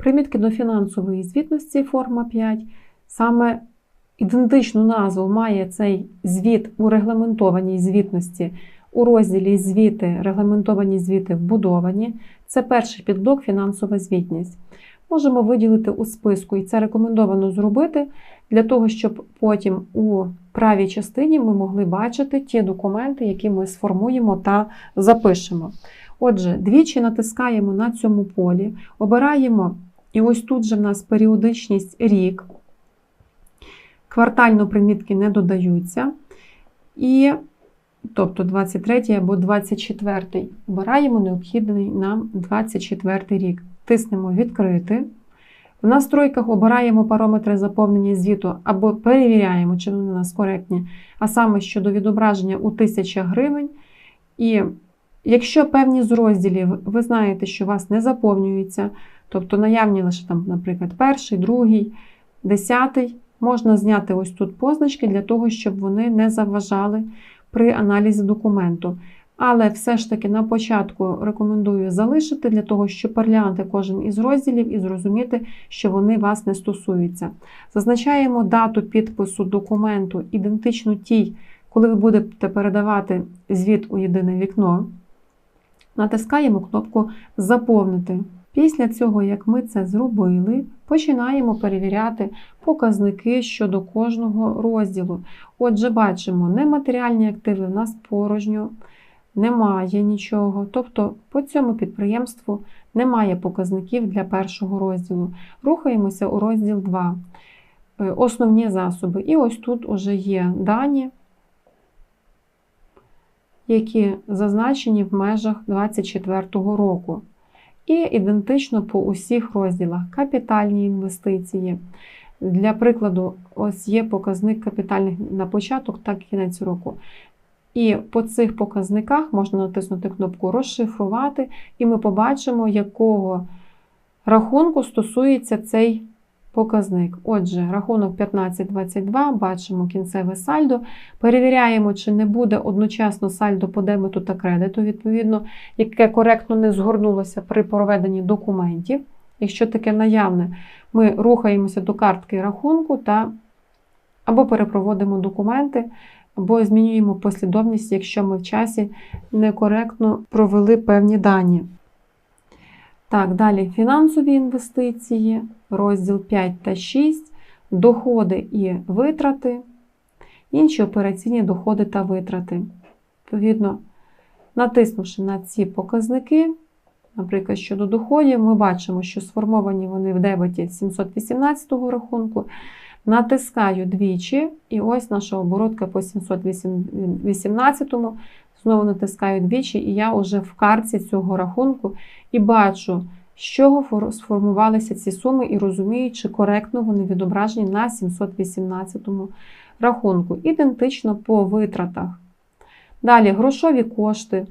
Примітки до фінансової звітності форма 5. Саме ідентичну назву має цей звіт у регламентованій звітності у розділі Звіти, регламентовані звіти вбудовані. Це перший підблок фінансова звітність. Можемо виділити у списку, і це рекомендовано зробити для того, щоб потім у правій частині ми могли бачити ті документи, які ми сформуємо та запишемо. Отже, двічі натискаємо на цьому полі, обираємо, і ось тут же в нас періодичність рік, квартально примітки не додаються. І, тобто 23 або 24 обираємо необхідний нам 24 рік. Тиснемо Відкрити. В настройках обираємо параметри заповнення звіту або перевіряємо, чи вони у нас коректні, а саме щодо відображення у 1000 гривень. І якщо певні з розділів ви знаєте, що у вас не заповнюються, тобто наявні лише, там, наприклад, перший, другий, десятий, можна зняти ось тут позначки для того, щоб вони не заважали при аналізі документу. Але все ж таки на початку рекомендую залишити для того, щоб переглянути кожен із розділів і зрозуміти, що вони вас не стосуються. Зазначаємо дату підпису документу, ідентичну тій, коли ви будете передавати звіт у єдине вікно. Натискаємо кнопку Заповнити. Після цього, як ми це зробили, починаємо перевіряти показники щодо кожного розділу. Отже, бачимо, нематеріальні активи в нас порожньо немає нічого. Тобто по цьому підприємству немає показників для першого розділу. Рухаємося у розділ 2. Е, основні засоби. І ось тут вже є дані, які зазначені в межах 2024 року. І ідентично по усіх розділах капітальні інвестиції. Для прикладу, ось є показник капітальних на початок та кінець року. І по цих показниках можна натиснути кнопку Розшифрувати, і ми побачимо, якого рахунку стосується цей показник. Отже, рахунок 1522, бачимо кінцеве сальдо. Перевіряємо, чи не буде одночасно сальдо по дебету та кредиту, відповідно, яке коректно не згорнулося при проведенні документів. Якщо таке наявне, ми рухаємося до картки рахунку та або перепроводимо документи або змінюємо послідовність, якщо ми в часі некоректно провели певні дані. Так, далі фінансові інвестиції, розділ 5 та 6, доходи і витрати, інші операційні доходи та витрати. Відповідно, натиснувши на ці показники, наприклад, щодо доходів, ми бачимо, що сформовані вони в дебеті 718 рахунку. Натискаю двічі, і ось наша оборотка по 718. Знову натискаю двічі, і я вже в карті цього рахунку і бачу, з чого сформувалися ці суми, і розумію, чи коректно вони відображені на 718 рахунку. Ідентично по витратах. Далі грошові кошти,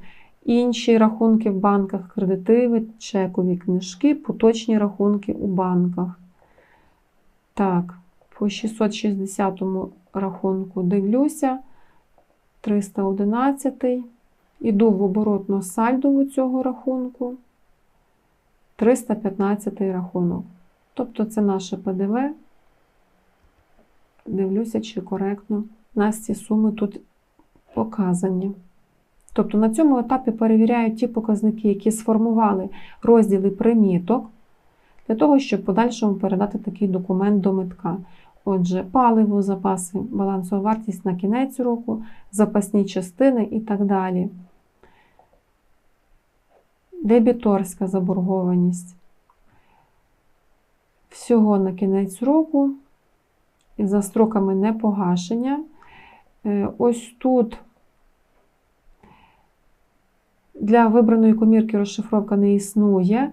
інші рахунки в банках, кредитиви, чекові книжки, поточні рахунки у банках. Так по 660 рахунку дивлюся, 311. Іду в оборотну сальдову цього рахунку, 315 рахунок. Тобто це наше ПДВ. Дивлюся, чи коректно нас ці суми тут показані. Тобто на цьому етапі перевіряють ті показники, які сформували розділи приміток, для того, щоб в подальшому передати такий документ до метка. Отже, паливо, запаси, балансова вартість на кінець року, запасні частини і так далі. Дебіторська заборгованість. Всього на кінець року, за строками непогашення. Е, ось тут для вибраної комірки розшифровка не існує.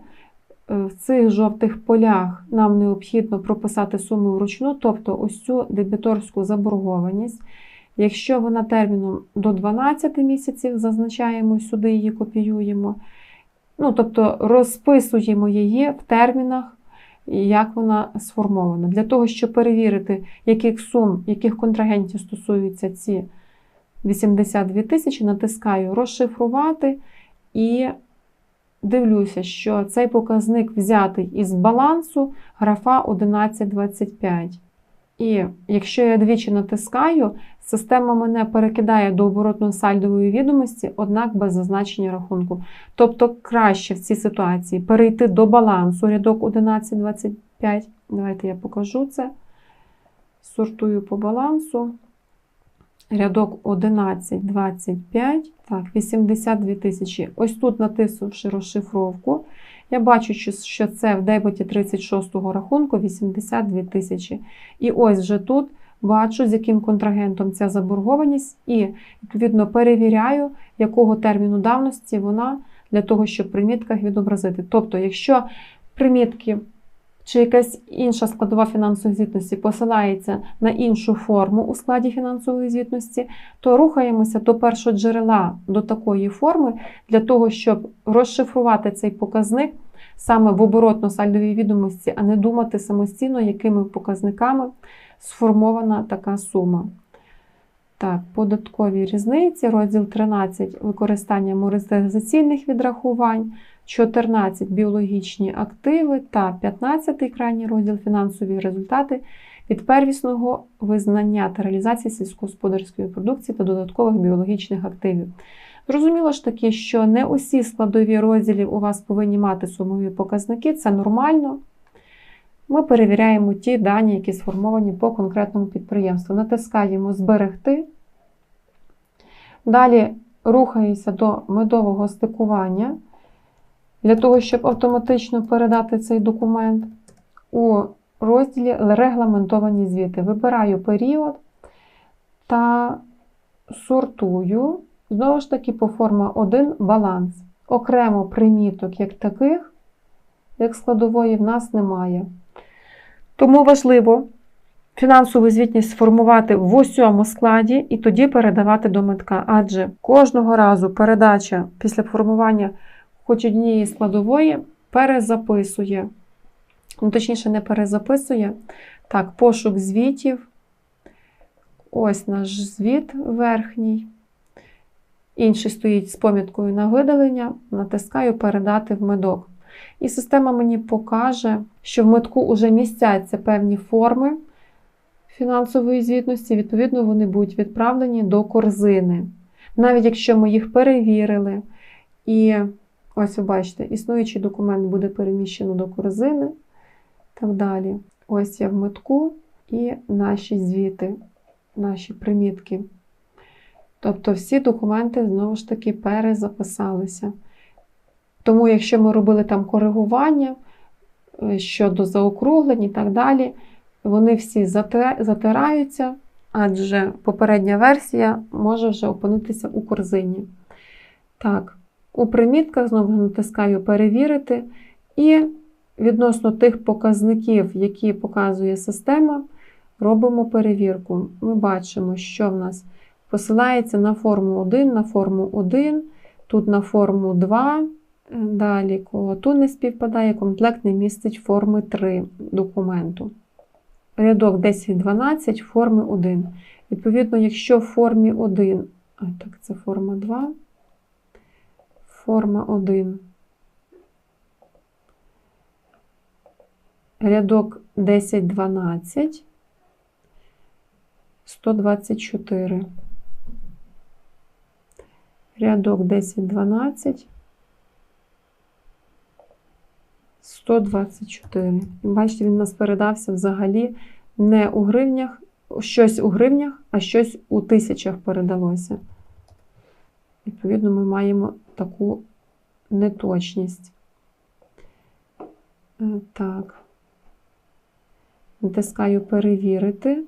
Е, в цих жовтих полях нам необхідно прописати суму вручну, тобто ось цю дебіторську заборгованість. Якщо вона терміном до 12 місяців, зазначаємо сюди її копіюємо. Ну, Тобто розписуємо її в термінах, як вона сформована. Для того, щоб перевірити, яких сум, яких контрагентів стосуються ці 82 тисячі, натискаю розшифрувати і дивлюся, що цей показник взятий із балансу графа 1125. І якщо я двічі натискаю, система мене перекидає до оборотно-сальдової відомості, однак без зазначення рахунку. Тобто краще в цій ситуації перейти до балансу рядок 1125. Давайте я покажу це. Сортую по балансу. Рядок 1125, так, 82 тисячі. Ось тут, натиснувши розшифровку, я бачу, що це в дебеті 36-го рахунку 82 тисячі. І ось вже тут бачу, з яким контрагентом ця заборгованість, і, відповідно, перевіряю, якого терміну давності вона для того, щоб в примітках відобразити. Тобто, якщо примітки чи якась інша складова фінансової звітності посилається на іншу форму у складі фінансової звітності, то рухаємося до першого джерела до такої форми для того, щоб розшифрувати цей показник саме в оборотно-сальдовій відомості, а не думати самостійно, якими показниками сформована така сума. Так, податкові різниці, розділ 13 використання амортизаційних відрахувань, 14 біологічні активи та 15 крайній розділ фінансові результати від первісного визнання та реалізації сільськогосподарської продукції та додаткових біологічних активів. Зрозуміло ж таки, що не усі складові розділів у вас повинні мати сумові показники, це нормально. Ми перевіряємо ті дані, які сформовані по конкретному підприємству. Натискаємо Зберегти. Далі рухаюся до медового стикування. Для того, щоб автоматично передати цей документ у розділі Регламентовані звіти. Вибираю період та сортую, знову ж таки, по форма 1 баланс. Окремо приміток як таких, як складової, в нас немає. Тому важливо фінансову звітність сформувати в усьому складі і тоді передавати до метка. Адже кожного разу передача після формування хоч однієї складової перезаписує. Ну, точніше, не перезаписує. Так, пошук звітів. Ось наш звіт верхній. Інший стоїть з поміткою на видалення. Натискаю Передати в медок. І система мені покаже, що в метку вже містяться певні форми фінансової звітності, відповідно, вони будуть відправлені до корзини. Навіть якщо ми їх перевірили, і ось ви бачите, існуючий документ буде переміщено до корзини. Так далі. Ось я в метку і наші звіти, наші примітки. Тобто всі документи знову ж таки перезаписалися. Тому, якщо ми робили там коригування е, щодо заокруглень і так далі, вони всі затираються, адже попередня версія може вже опинитися у корзині. Так, у примітках знову натискаю Перевірити. І відносно тих показників, які показує система, робимо перевірку. Ми бачимо, що в нас посилається на форму 1, на форму 1, тут на форму 2. Далі, кого тут не співпадає, комплект не містить форми 3 документу. Рядок 10-12 форми 1. Відповідно, якщо в формі 1, а так, це форма 2, форма 1. Рядок 10-12, 124. Рядок 10-12, 124. І бачите, він у нас передався взагалі не у гривнях, щось у гривнях, а щось у тисячах передалося. Відповідно, ми маємо таку неточність. Е, Так. Натискаю перевірити.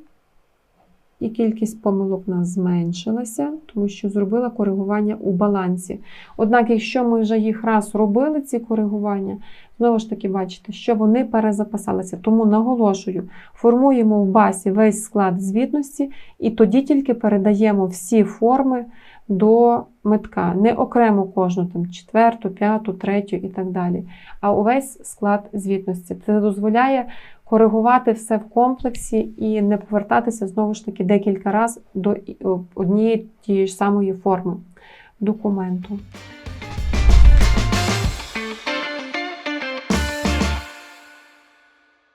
І кількість помилок у нас зменшилася, тому що зробила коригування у балансі. Однак, якщо ми вже їх раз робили, ці коригування, знову ж таки, бачите, що вони перезаписалися. Тому наголошую, формуємо в басі весь склад звітності, і тоді тільки передаємо всі форми до метка. Не окремо кожну, там, четверту, п'яту, третю і так далі, а увесь склад звітності. Це дозволяє коригувати все в комплексі і не повертатися знову ж таки декілька разів до однієї тієї ж самої форми документу.